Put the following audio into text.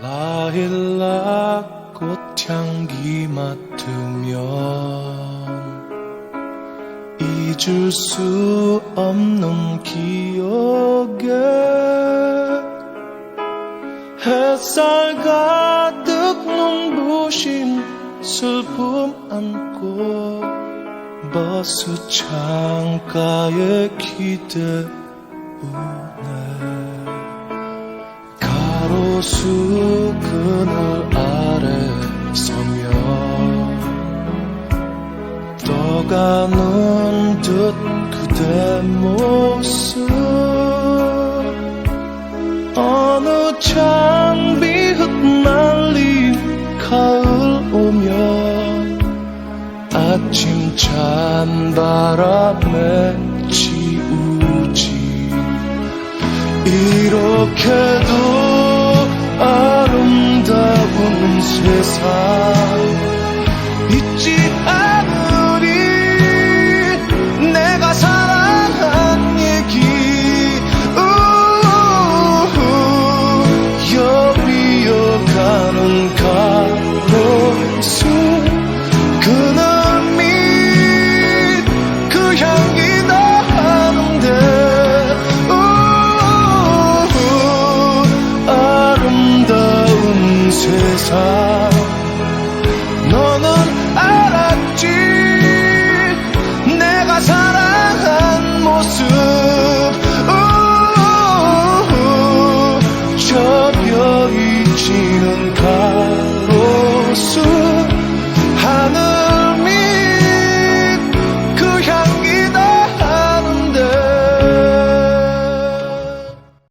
라일락 꽃향기 맡으면 잊을 수 없는 기억에 햇살 가득 눈부신 슬픔 안고 버스 창가에 기대 우네 가로수 그늘 아래 서면 떠가는 듯 그대 모습. 어느 장비 흩날린 가을 오면 아침 찬 바람에 지우지. 이렇게도 세상 잊지 않